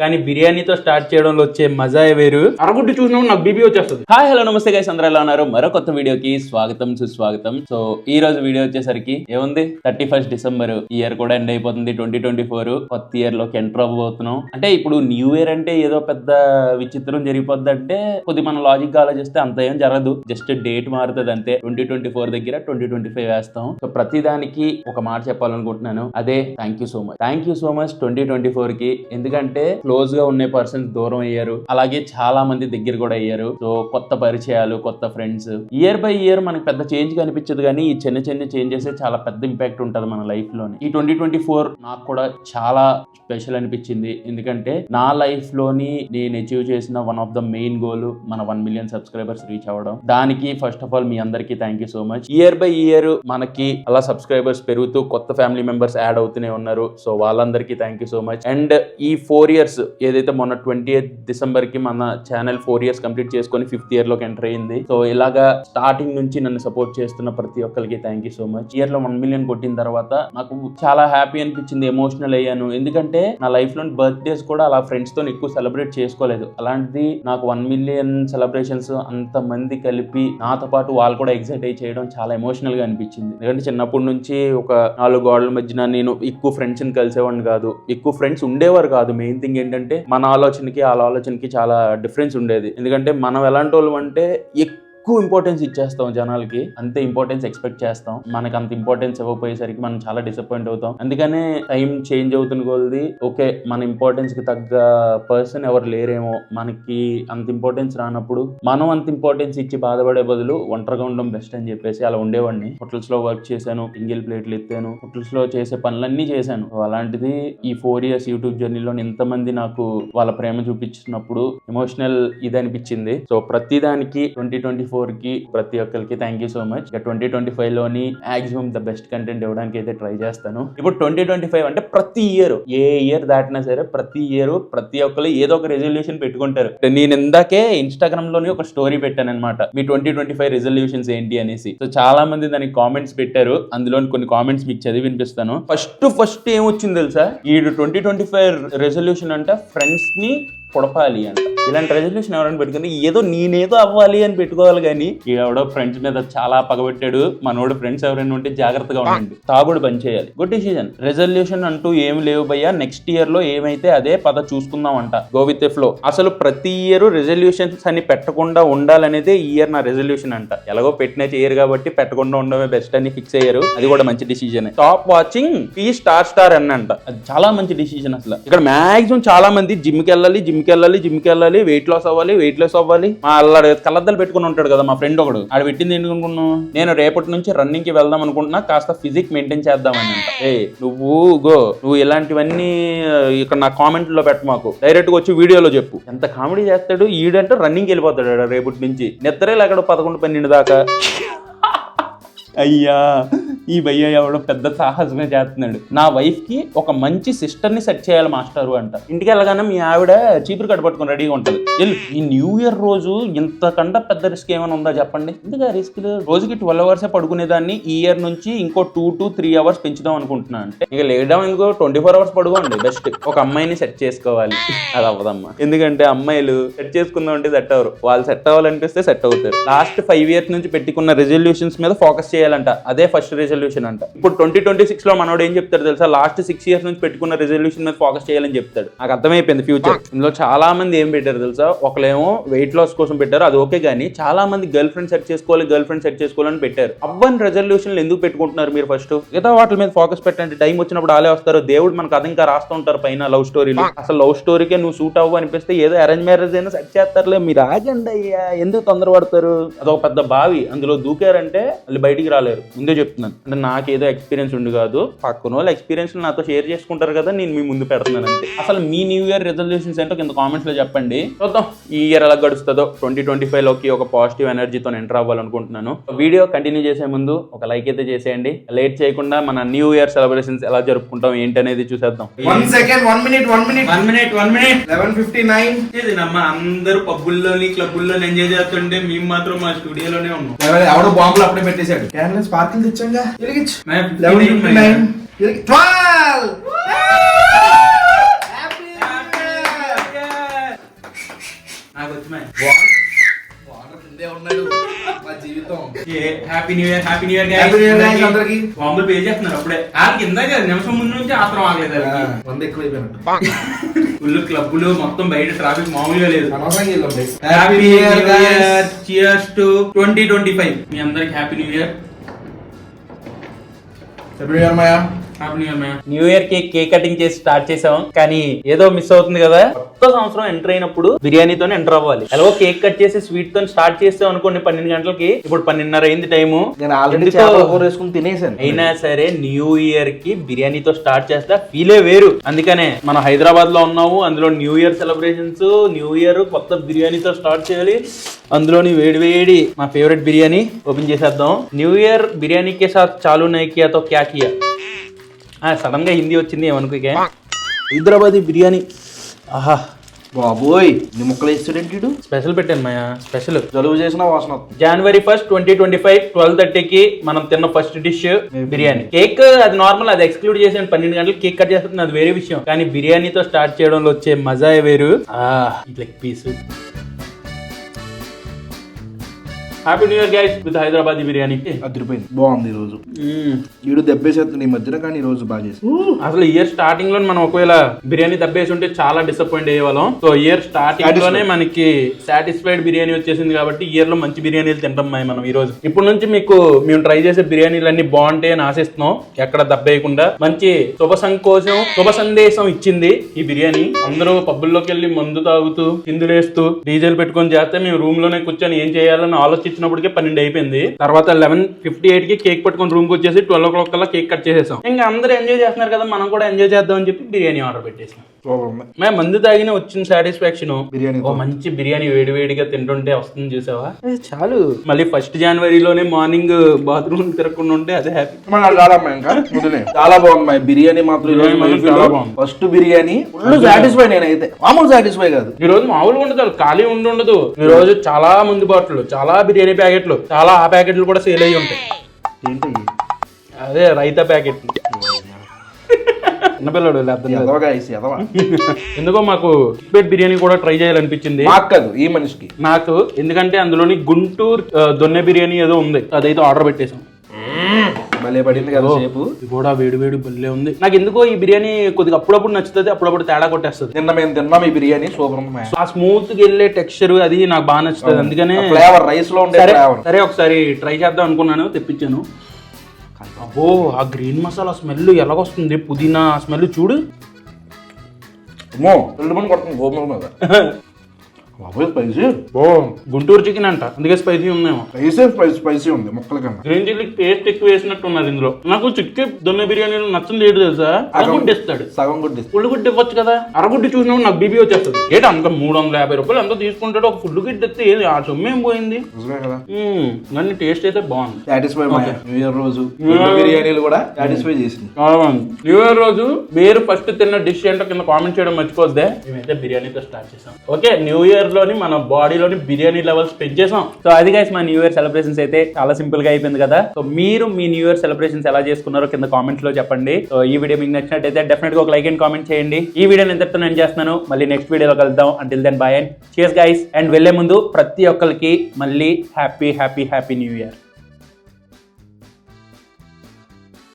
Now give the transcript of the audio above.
కానీ బిర్యానీతో స్టార్ట్ చేయడంలో వచ్చే మజా వేరు? అరగుడ్డు చూసినప్పుడు నాకు బీబీ వచ్చేస్తుంది. హాయ్ హలో నమస్తే గైస్ అందరూ ఎలా ఉన్నారు? మరో కొత్త వీడియోకి స్వాగతం సుస్వాగతం. సో ఈ రోజు వీడియో వచ్చేసరికి ఏముంది? థర్టీ ఫస్ట్ డిసెంబర్ ఇయర్ కూడా ఎండ్ అయిపోతుంది ట్వంటీ ట్వంటీ ఫోర్ కొత్త ఇయర్లోకి ఎంటర్ అవ్వబోతున్నాం. అంటే ఇప్పుడు న్యూ ఇయర్ అంటే ఏదో పెద్ద విచిత్రం జరిగిపోద్ది అంటే కొద్ది మన లాజిక్గా ఆలోచిస్తే అంత ఏం జరగదు. జస్ట్ డేట్ మారుతుంది అంతే. ట్వంటీ ట్వంటీ ఫోర్ దగ్గర ట్వంటీ ట్వంటీ ఫైవ్ వేస్తాం. సో ప్రతి దానికి ఒక మాట చెప్పాలనుకుంటున్నాను. అదే thank you so much thank you so much twenty twenty ఫోర్కి. ఎందుకంటే క్లోజ్గా ఉండే పర్సన్స్ దూరం అయ్యారు. అలాగే చాలా మంది దగ్గర కూడా అయ్యారు. సో కొత్త పరిచయాలు కొత్త ఫ్రెండ్స్ ఇయర్ బై ఇయర్ మనకి పెద్ద చేంజ్ కనిపించదు కానీ ఈ చిన్న చిన్న చేంజెస్ చాలా పెద్ద ఇంపాక్ట్ ఉంటుంది మన లైఫ్లోని. ఈ ట్వంటీ ట్వంటీ ఫోర్ నాకు కూడా చాలా స్పెషల్ అనిపించింది. ఎందుకంటే నా లైఫ్లోని నేను అచీవ్ చేసిన one of the main goal మన వన్ మిలియన్ సబ్స్క్రైబర్స్ రీచ్ అవ్వడం. దానికి ఫస్ట్ ఆఫ్ ఆల్ మీ అందరికీ thank you so much year by year మనకి అలా సబ్స్క్రైబర్స్ పెరుగుతూ కొత్త ఫ్యామిలీ మెంబర్స్ యాడ్ అవుతూనే ఉన్నారు. సో వాళ్ళందరికీ thank you so much and ఈ ఫోర్ ఇయర్స్ ఏదైతే మొన్న ట్వంటీ ఎయిత్ డిసెంబర్కి మన ఛానల్ ఫోర్ ఇయర్స్ కంప్లీట్ చేసుకొని ఫిఫ్త్ ఇయర్లోకి ఎంటర్ అయింది సో ఇలాగా స్టార్టింగ్ నుంచి నన్ను సపోర్ట్ చేస్తున్న ప్రతి ఒక్కరికి థ్యాంక్ యూ సో మచ్ ఇయర్లో వన్ మిలియన్ కొట్టిన తర్వాత నాకు చాలా హ్యాపీ అనిపించింది ఎమోషనల్ అయ్యాను. ఎందుకంటే నా లైఫ్లో బర్త్డేస్ కూడా అలా ఫ్రెండ్స్తో ఎక్కువ సెలబ్రేట్ చేసుకోలేదు. అలాంటిది నాకు వన్ మిలియన్ సెలబ్రేషన్స్ అంత మంది కలిపి నాతో పాటు వాళ్ళు కూడా ఎగ్జైట్ అయ్యి చేయడం చాలా ఎమోషనల్గా అనిపించింది. ఎందుకంటే చిన్నప్పటి నుంచి ఒక నాలుగు గోడల మధ్యన నేను ఎక్కువ ఫ్రెండ్స్ని కలిసేవాడిని కాదు. ఎక్కువ ఫ్రెండ్స్ ఉండేవారు కాదు. మెయిన్ థింగ్ ఏంటంటే మన ఆలోచనకి వాళ్ళ ఆలోచనకి చాలా డిఫరెన్స్ ఉండేది. ఎందుకంటే మనం ఎలాంటి వాళ్ళు అంటే ఎక్కువ ఇంపార్టెన్స్ ఇచ్చేస్తాం జనాలకి అంతే ఇంపార్టెన్స్ ఎక్స్పెక్ట్ చేస్తాం. మనకి అంత ఇంపార్టెన్స్ ఇవ్వకపోయేసరికి మనం చాలా డిసప్పాయింట్ అవుతాం. అందుకనే టైం చేంజ్ అవుతున్న కొలది ఓకే మన ఇంపార్టెన్స్కి తగ్గ పర్సన్ ఎవరు లేరేమో మనకి అంత ఇంపార్టెన్స్ రానప్పుడు మనం అంత ఇంపార్టెన్స్ ఇచ్చి బాధపడే బదులు ఒంటరిగా ఉండడం బెస్ట్ అని చెప్పేసి అలా ఉండేవాడిని. హోటల్స్లో వర్క్ చేశాను సింగిల్ ప్లేట్లు ఎత్తాను హోటల్స్లో చేసే పనులన్నీ చేశాను. అలాంటిది ఈ ఫోర్ ఇయర్స్ యూట్యూబ్ జర్నీలో ఇంతమంది నాకు వాళ్ళ ప్రేమ చూపించినప్పుడు ఎమోషనల్ ఇది అనిపించింది. సో ప్రతి దానికి ట్వంటీ ట్వంటీ ఫోర్ కి ప్రతి ఒక్కరికి thank you so much twenty twenty ఫైవ్లోని maximum the best content ఇవ్వడానికి అయితే ట్రై చేస్తాను. ఇప్పుడు ట్వంటీ ట్వంటీ ఫైవ్ అంటే ప్రతి ఇయర్ ఏ ఇయర్ దాటినా సరే ప్రతి ఇయర్ ప్రతి ఒక్కరు ఏదో ఒక రెజల్యూషన్ పెట్టుకుంటారు. నేను ఇందాకే ఇన్స్టాగ్రామ్లోని ఒక స్టోరీ పెట్టాను అనమాట మీ ట్వంటీ ట్వంటీ ఫైవ్ రెజల్యూషన్స్ ఏంటి అనేసి. సో చాలా మంది దానికి కామెంట్స్ పెట్టారు. అందులో కొన్ని కామెంట్స్ మీకు చదివి వినిపిస్తాను. ఫస్ట్ ఫస్ట్ ఏమొచ్చింది తెలుసా? ఈ ట్వంటీ ట్వంటీ ఫైవ్ రెజల్యూషన్ అంటే ఫ్రెండ్స్ని పొడపాలి అంట. ఇలాంటి రెజల్యూషన్ ఎవరైనా పెట్టుకుంటే ఏదో నేనేదో అవ్వాలి అని పెట్టుకోవాలి కానీ ఎవడో ఫ్రెండ్స్ మీద చాలా పగబెట్టాడు మనోడు ఫ్రెండ్స్ ఎవరైనా ఉంటే జాగ్రత్తగా ఉండండి. తాగుడు పని చేయాలి. గుడ్ డిసిజన్ రెజల్యూషన్ అంటూ ఏమి లేవు భయ్యా. నెక్స్ట్ ఇయర్లో ఏమైతే అదే పద చూసుకుందాం అంట గో విత్ ఫ్లో అసలు ప్రతి ఇయర్ రెజల్యూషన్స్ అని పెట్టకుండా ఉండాలనేదే ఈ ఇయర్ నా రెజల్యూషన్ అంట. ఎలాగో పెట్టిన చేయరు కాబట్టి పెట్టకుండా ఉండడమే బెస్ట్ అని ఫిక్స్ అయ్యారు. అది కూడా మంచి డిసిజన్ టాప్ వాచింగ్ ఈ స్టార్ స్టార్ అని అంట అది చాలా మంచి డిసిజన్ అసలు. ఇక్కడ మాక్సిమం చాలా మంది జిమ్కి వెళ్ళాలి జిమ్కి వెళ్ళాలి జిమ్కి వెళ్ళాలి వెయిట్ లాస్ అవ్వాలి వెయిట్ లాస్ అవ్వాలి. మా అల్లాడు కళ్ళద్దాలు పెట్టుకుని ఉంటాడు కదా మా ఫ్రెండ్ ఒకడు. ఆడు పెట్టింది ఏంటి నేను రేపటి నుంచి రన్నింగ్కి వెళ్దాం అనుకుంటున్నా కాస్త ఫిజిక్ మెయింటైన్ చేద్దామని. ఏ నువ్వు గో నువ్వు ఇలాంటివన్నీ ఇక్కడ నా కామెంట్లో పెట్ట మాకు. డైరెక్ట్గా వచ్చి వీడియోలో చెప్పు. ఎంత కామెడీ చేస్తాడు ఈడంటే రన్నింగ్ వెళ్ళిపోతాడు ఆడ రేపటి నుంచి. నిద్రే లేకడు పదకొండు పన్నెండు దాకా. అయ్యా. ఈ భయ్య ఎవడో పెద్ద సాహసమే చేస్తున్నాడు. నా వైఫ్కి ఒక మంచి సిస్టర్ని సెట్ చేయాలి మాస్టారు అంట. ఇంటికి వెళ్ళగానే మీ ఆవిడ చీపురు కట్ట రెడీగా ఉంటుంది. వెళ్ళు ఈ న్యూ ఇయర్ రోజు ఇంతకంటే పెద్ద రిస్క్ ఏమైనా ఉందా చెప్పండి? ఎందుకు రిస్క్ రోజుకి ట్వెల్వ్ అవర్సే పడుకునేదాన్ని ఈ ఇయర్ నుంచి ఇంకో టూ టు త్రీ అవర్స్ పెంచుదాం అనుకుంటున్నాను అంటే ఇక లేడడం ఇంకో ట్వంటీ ఫోర్ అవర్స్ పడుకోండి బెస్ట్ ఒక అమ్మాయిని సెట్ చేసుకోవాలి. అది అవ్వదమ్మా. ఎందుకంటే అమ్మాయిలు సెట్ చేసుకుందాం అంటే సెట్ అవ్వరు. వాళ్ళు సెట్ అవ్వాలనిపిస్తే సెట్ అవుతారు. లాస్ట్ ఫైవ్ ఇయర్స్ నుంచి పెట్టుకున్న రెజల్యూషన్స్ మీద ఫోకస్ చేయాలంట. అదే ఫస్ట్ రెజల్యూషన్ అంట. ఇప్పుడు ట్వంటీ ట్వంటీ సిక్స్లో మనోడు ఏం చెప్తాడు తెలుసా? లాస్ట్ సిక్స్ ఇయర్స్ నుంచి పెట్టుకున్న రెజల్యూషన్ మీద ఫోకస్ చేయాలని చెప్తాడు. నాకు అర్థమైపోయింది ఫ్యూచర్ ఇందులో చాలా మంది ఏం పెట్టారు తెలుసా? ఒకలేమో వెయిట్ లాస్ కోసం పెట్టారు అది ఓకే కానీ చాలా మంది గర్ల్ ఫ్రెండ్ సెట్ చేసుకోవాలి గర్ల్ ఫ్రెండ్ సెట్ చేసుకోవాలని పెట్టారు. అవ్వని రెజల్యూషన్లు ఎందుకు పెట్టుకుంటున్నారు మీరు ఫస్ట్ మిగతా వాటి మీద ఫోకస్ పెట్టండి. టైం వచ్చినప్పుడు ఆలే వస్తారు. దేవుడు మనకు కథ ఇంకా రాస్తూ ఉంటారు పైన లవ్ స్టోరీలు అసలు లవ్ స్టోరీకే నువ్వు సూట్ అవ్వు అనిపిస్తే ఏదో అరేంజ్ మ్యారేజ్ అయినా సెట్ చేస్తారులే. మీరు ఆగండి అయ్యా. ఎందుకు తొందరపడతారు? అదొక పెద్ద బావి. అందులో దూకారంటే వాళ్ళు బయటికి రాలేరు. ముందే చెప్తున్నాను. అంటే నాకేదో ఎక్స్పీరియన్స్ ఉండి కాదు. పక్కన వాళ్ళు ఎక్స్పీరియన్స్ నాతో షేర్ చేసుకుంటారు కదా నేను మీ ముందు పెడుతున్నాను అంతే అసలు మీ న్యూ ఇయర్ రెజల్యూషన్స్ ఏంటో కింద కామెంట్స్లో చెప్పండి. చూద్దాం. ఈ ఇయర్ ఎలా గడుస్తుందో. ట్వంటీ ట్వంటీ ఫైవ్లోకి ఒక పాజిటివ్ ఎనర్జీతో ఎంటర్ అవ్వాలనుకుంటున్నాను. వీడియో కంటిన్యూ చేసే ముందు ఒక లైక్ అయితే చేసేయండి. లేట్ చేయకుండా మన న్యూ ఇయర్ సెలబ్రేషన్స్ ఎలా జరుపుకుంటాం ఏంటనేది చూసేద్దాం. One second one minute one minute one minute one minute eleven fifty nine నమ్మ అందరూ పబ్బుల్లోని క్లబ్బుల్లోని ఎంజాయ్ చేస్తుంటే మేము మాత్రం మా స్టూడియోలోనే ఉన్నాం. ఎవడో బాంబులు అప్పుడే పెట్టేశాడు. క్యాన్ స్పార్కిల్ తెచ్చాంగా? వెలిగించు मैं లెవెన్ 59 ఫిఫ్టీ నైన్ ట్వెల్వ్ కొంచెమే వాటర్ కిందే ఉన్నాడు. మా జీవితం. Happy new year happy new year Happy New Year guys అందరికీ. బాంబులు పే చేస్తున్నారు అప్పుడే. వాళ్ళకి ఇందాక నిమిషం ముందు నుంచి ఆత్రం ఆగలేదు. వంద ఎక్కువైపోయినట్టు. ఫుల్ క్లబ్బులు మొత్తం బయట ట్రాఫిక్ మామూలుగా లేదు. Happy new year cheers to twenty twenty five మీ అందరికి happy new year happy new year Maya happy new year ma'am new ఇయర్కి కేక్ కటింగ్ చేసి స్టార్ట్ చేసాం. కానీ ఏదో మిస్ అవుతుంది కదా? కొత్త సంవత్సరం ఎంటర్ అయినప్పుడు బిర్యానీతోనే ఎంటర్ అవ్వాలి. ఎలాగో కేక్ కట్ చేసి స్వీట్తో స్టార్ట్ చేస్తాం అనుకోండి పన్నెండు గంటలకి. ఇప్పుడు పన్నెండున్నర అయింది టైము నేను ఆల్రెడీ వేసుకుని తినేసాను. అయినా సరే న్యూ ఇయర్కి బిర్యానీతో స్టార్ట్ చేస్తా ఫీలే వేరు. అందుకనే మనం హైదరాబాద్లో ఉన్నాము. అందులో new year celebrations new year కొత్త బిర్యానీతో స్టార్ట్ చేయాలి. అందులోని వేడి వేడి మా ఫేవరెట్ బిర్యానీ ఓపెన్ చేసేద్దాం. న్యూ ఇయర్ బిర్యానీ కే సాత్ చాలు నై కియా తో క్యా కియా సడన్గా హిందీ వచ్చింది ఏమనుకో హైదరాబాదీ బిర్యానీ. ఆహా. బాబోయ్ నీ ముక్కలు వేస్తాడేంటి స్పెషల్ పెట్టాను మాయా స్పెషల్ జలుబు చేసిన వాసన జనవరి first twenty twenty five twelve థర్టీకి మనం తిన్న ఫస్ట్ డిష్ బిర్యానీ. కేక్ అది నార్మల్ అది ఎక్స్క్లూడ్ చేసాను పన్నెండు గంటలకు కేక్ కట్ చేస్తుంది అది వేరే విషయం. కానీ బిర్యానీతో స్టార్ట్ చేయడంలో వచ్చే మజా వేరు. Leg piece happy new year guys with Hyderabad biryani అదిరిపోయింది. బాగుంది ఈ రోజు ఈడు దెబ్బేసేస్తుంది ఈ మధ్యన కానీ ఈ రోజు బాగా చేసి అసలు ఇయర్ స్టార్టింగ్లో మనం ఒకవేళ బిర్యానీ దబ్బేసి ఉంటే చాలా డిసప్పాయింట్ అయ్యేవాళ్ళం సో ఇయర్ స్టార్టింగ్లోనే మనకి సాటిస్ఫైడ్ బిర్యానీ వచ్చేసింది కాబట్టి ఇయర్లో మంచి బిర్యానీలు తింటాం మనం ఈ రోజు ఇప్పుడు నుంచి మీకు మేము ట్రై చేసే బిర్యానీలు అన్ని బాగుంటాయి అని ఆశిస్తున్నాం. ఎక్కడ దబ్బేయకుండా మంచి శుభ సంకోచం శుభ సందేశం ఇచ్చింది ఈ బిర్యానీ. అందరూ పబ్బుల్లోకి వెళ్ళి మందు తాగుతూ కిందులేస్తూ డీజేలు పెట్టుకొని చేస్తే మేము రూమ్లోనే కూర్చొని ఏం చేయాలని ఇచ్చినప్పటికే పన్నెండు అయిపోయింది. తర్వాత లెవెన్ ఫిఫ్టీ ఎయిట్కి కేక్ పట్టుకుని రూమ్కి వచ్చేసి ట్వెల్వ్ ఓ క్లాక్ కల్లా కేక్ కట్ చేసేసాం. ఇంకా అందరూ ఎంజాయ్ చేస్తున్నారు కదా మనం కూడా ఎంజాయ్ చేద్దాం అని చెప్పి బిర్యానీ ఆర్డర్ పెట్టేసాం. సూపర్ ఉంది మేము మందు తాగిన వచ్చిన సాటిస్ఫాక్షన్? బిర్యానీ ఓ మంచి బిర్యానీ వేడి వేడిగా తింటుంటే వస్తుంది చూసావా? చాలు. మళ్ళీ ఫస్ట్ జనవరిలోనే మార్నింగ్ బాత్రూమ్ తిరగకుండా ఉంటే అదే హ్యాపీ. మన ఇంకా? వదిలే చాలా బాగుంది మా బిర్యానీ మాత్రం ఈ రోజు బిర్యానీ మాత్రం చాలా బాగుంది. ఫస్ట్ బిర్యానీ ఫుల్ సాటిస్ఫై నేనైతే. మామూలు సాటిస్ఫై కాదు. ఈ రోజు మామూలుగా ఉండదు ఖాళీ ఉండి ఉండదు. ఈ రోజు చాలా మంది బాటిల్ చాలా బిర్యానీ ప్యాకెట్లు చాలా ఆ ప్యాకెట్లు కూడా సేల్ అయ్యి ఉంటాయి. ఏంటి అదే రైతా ప్యాకెట్లు. చిన్నపిల్లడు ఎందుకో మాకు చిక్పేట్ బిర్యానీ కూడా ట్రై చేయాలనిపించింది. కాదు ఈ మనిషికి. నాకు ఎందుకంటే అందులోని గుంటూరు దొన్నె బిర్యానీ ఏదో ఉంది. అదైతే ఆర్డర్ పెట్టేసాం భలే పడింది కదా కూడా వేడి వేడి బల్లే ఉంది. నాకు ఎందుకో ఈ బిర్యానీ కొద్దిగా అప్పుడప్పుడు నచ్చుతుంది అప్పుడప్పుడు తేడా కొట్టేస్తుంది. నిన్న మేము తిన్నాం ఈ బిర్యానీ సూపర్ ఉంది ఆ స్మూత్గా వెళ్ళే టెక్స్చర్ అది నాకు బాగా నచ్చుతుంది. అందుకనే ఫ్లేవర్ రైస్లో ఉండే సరే ఒకసారి ట్రై చేద్దాం అనుకున్నాను తెప్పించాను. అబ్బో ఆ గ్రీన్ మసాలా స్మెల్ ఎలాగొస్తుంది? పుదీనా స్మెల్ చూడు. రెండు కొడుతుంది గోధుమ మీద. బాబోయ్ స్పైసీ ఓ గుంటూరు చికెన్ అంట. అందుకే స్పైసీ ఉందేమో. స్పైసీ స్పైసీ స్పైసీ ఉంది ముక్కల కన్నా. గ్రీన్ చిల్లీ టేస్ట్ ఎక్కువ వేసినట్టు ఉన్నది ఇందులో. నాకు చిక్కే దొన్నె బిర్యానీలో నచ్చని ఏంటి తెలుసా? అరగుడ్డు ఇస్తాడు. సగం గుడ్డి ఫుల్ గుడ్డు ఇవ్వచ్చు కదా? అరగుడ్డు చూసినప్పుడు నాకు బీబీ వచ్చేస్తుంది. ఏంటి అంత మూడు వందల యాభై రూపాయలు ఎంత తీసుకుంటాడు? ఒక ఫుల్ గుడ్డు ఇస్తే ఏది? ఆ సొమ్ము ఏం పోయింది? నిజమే కదా. కానీ టేస్ట్ అయితే బాగుంది. సాటిస్ఫై మా న్యూ ఇయర్ రోజు బిర్యానీలు కూడా సాటిస్ఫై చేసింది. చాలా బాగుంది. న్యూ ఇయర్ రోజు మీరు ఫస్ట్ తిన్న డిష్ ఏంటో కింద కామెంట్ చేయడం మర్చిపోద్దే. మేమైతే బిర్యానీతో స్టార్ట్ చేసాం. ఓకే న్యూ ఇయర్ లోని మన బాడీలోని బిర్యానీ లెవెల్స్ పెంచేసాం సో అది గైస్ మా న్యూ ఇయర్ సెలబ్రేషన్స్ అయితే చాలా సింపుల్గా అయిపోయింది కదా. సో మీరు మీ న్యూ ఇయర్ సెలబ్రేషన్స్ ఎలా చేసుకున్నారో కింద కామెంట్స్లో చెప్పండి. సో ఈ వీడియో మీకు నచ్చినట్టయితే డెఫినెట్గా ఒక లైక్ అండ్ కామెంట్ చేయండి. ఈ వీడియోని ఎంతటితో నేను చేస్తున్నాను. మళ్ళీ నెక్స్ట్ వీడియోలో కలుద్దాం. అంటిల్ దెన్ బాయ్ అండ్ చేస్ గైస్ అండ్ వెళ్ళే ముందు ప్రతి ఒక్కరికి మళ్ళీ happy happy happy new year